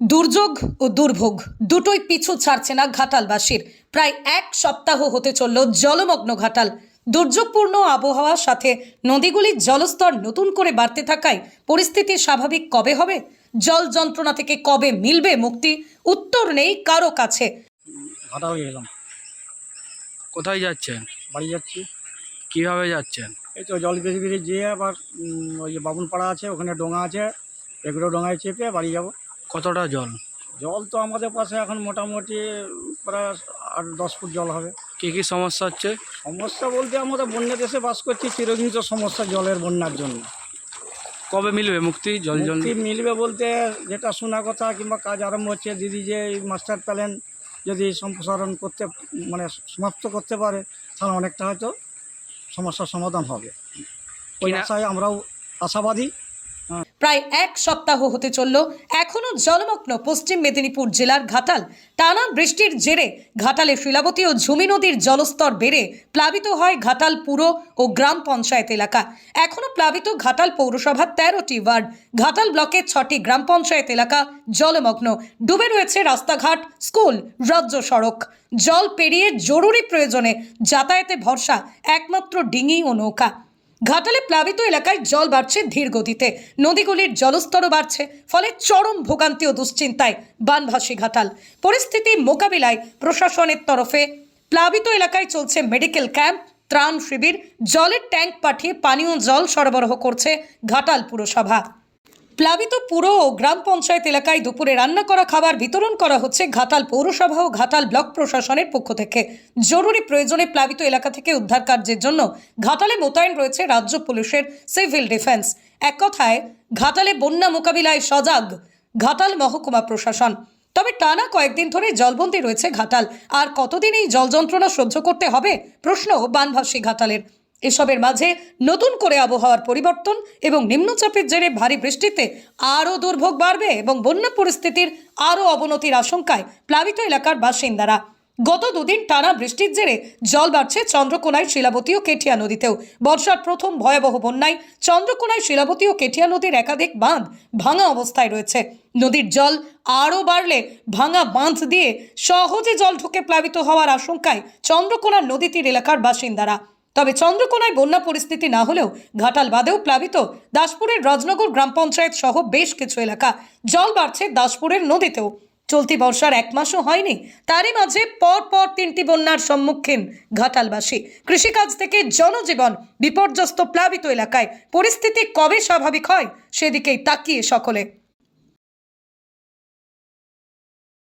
দুর্যোগ ও দুর্ভোগ দুটোই পিছু ছাড়ছে না ঘাটালবাসীর। প্রায় এক সপ্তাহ হতে চলল জলমগ্ন ঘাটাল। দুর্যোগপূর্ণ আবহাওয়ার সাথে নদীগুলির জলস্তর নতুন করে বাড়তে থাকায় পরিস্থিতি স্বাভাবিক কবে হবে? জল যন্ত্রণা থেকে কবে মিলবে মুক্তি? উত্তর নেই কারও কাছে। ঘাটা হয়ে গেলাম। কোথায় যাচ্ছেন? বাড়ি যাচ্ছি। কীভাবে যাচ্ছেন? এই তো জল বেশি বেশি যেয়ে আবার ওই যে বাবুনপাড়া আছে ওখানে ডোঙা আছে। এগুলো ডোঙায় চেপে বাড়ি যাব। কতটা জল? জল তো আমাদের পাশে এখন মোটামুটি প্রায় আট দশ ফুট জল হবে। কি কি সমস্যা হচ্ছে? সমস্যা বলতে আমরা বন্যা দেশে বাস করছি চিরদিন তো সমস্যা জলের বন্যার জন্য। কবে মিলবে মুক্তি জল জল মিলবে বলতে যেটা শোনা কথা কিংবা কাজ আরম্ভ হচ্ছে দিদি যে এই মাস্টার প্ল্যান যদি সম্প্রসারণ করতে মানে সমাপ্ত করতে পারে তাহলে অনেকটা হয়তো সমস্যার সমাধান হবে। ওই আশায় আমরাও আশাবাদী। প্রায় এক সপ্তাহ হতে চলল এখনও জলমগ্ন পশ্চিম মেদিনীপুর জেলার ঘাটাল। টানা বৃষ্টির জেরে ঘাটালে শিলাবতী ও ঝুমি নদীর জলস্তর বেড়ে প্লাবিত হয় ঘাটাল পুর ও গ্রাম পঞ্চায়েত এলাকা। এখনও প্লাবিত ঘাটাল পৌরসভার তেরোটি ওয়ার্ড। ঘাটাল ব্লকের ছটি গ্রাম পঞ্চায়েত এলাকা জলমগ্ন। ডুবে রয়েছে রাস্তাঘাট, স্কুল, রাজ্য সড়ক। জল পেরিয়ে জরুরি প্রয়োজনে যাতায়াতে ভরসা একমাত্র ডিঙি ও নৌকা। ঘাটালে প্লাবিত এলাকায় জল বাড়ছে ধীর গতিতে নদীগুলির জলস্তরও বাড়ছে, ফলে চরম ভোগান্তি ও দুশ্চিন্তায় বানভাসী ঘাটাল। পরিস্থিতি মোকাবিলায় প্রশাসনের তরফে প্লাবিত এলাকায় চলছে মেডিকেল ক্যাম্প, ত্রাণ শিবির, জলের ট্যাঙ্ক পাঠিয়ে পানীয় জল সরবরাহ করছে ঘাটাল পুরসভা। প্লাবিত পুরো ও গ্রাম পঞ্চায়েত এলাকায় দুপুরে রান্না করা খাবার বিতরণ করা হচ্ছে ঘাটাল পৌরসভা ও ঘাটাল ব্লক প্রশাসনের পক্ষ থেকে। জরুরি প্রয়োজনে প্লাবিত এলাকা থেকে উদ্ধার কার্যের জন্য ঘাটালে মোতায়েন রয়েছে রাজ্য পুলিশের সিভিল ডিফেন্স। এক কথায়, ঘাটালে বন্যা মোকাবিলায় সজাগ ঘাটাল মহকুমা প্রশাসন। তবে টানা কয়েকদিন ধরে জলবন্দি রয়েছে ঘাটাল। আর কতদিন এই জল যন্ত্রণা সহ্য করতে হবে? প্রশ্ন বানভাসী ঘাটালের। এসবের মাঝে নতুন করে আবহাওয়ার পরিবর্তন এবং নিম্নচাপের জেরে ভারী বৃষ্টিতে আরও দুর্ভোগ বাড়বে এবং বন্যা পরিস্থিতির আরও অবনতির আশঙ্কায় প্লাবিত এলাকার বাসিন্দারা। গত দুদিন টানা বৃষ্টির জেরে জল বাড়ছে চন্দ্রকোনায়, শিলাবতী ও কেঠিয়া নদীতেও। বর্ষার প্রথম ভয়াবহ বন্যায় চন্দ্রকোনায়, শিলাবতী ও কেঠিয়া নদীর একাধিক বাঁধ ভাঙা অবস্থায় রয়েছে। নদীর জল আরও বাড়লে ভাঙা বাঁধ দিয়ে সহজে জল ঢুকে প্লাবিত হওয়ার আশঙ্কায় চন্দ্রকোনার নদী তীর এলাকার বাসিন্দারা। তবে চন্দ্রকোনায় বন্যা পরিস্থিতি না হলেও ঘাটাল বাদেও প্লাবিত দাসপুরের রাজনগর গ্রাম পঞ্চায়েত সহ বেশ কিছু এলাকা। জল বাড়ছে দাসপুরের নদীতেও। চলতি বর্ষার এক মাসও হয়নি, তারই মাঝে পর পর তিনটি বন্যার সম্মুখীন ঘাটালবাসী। কৃষিকাজ থেকে জনজীবন বিপর্যস্ত প্লাবিত এলাকায় পরিস্থিতি কবে স্বাভাবিক হয় সেদিকেই তাকিয়ে সকলে।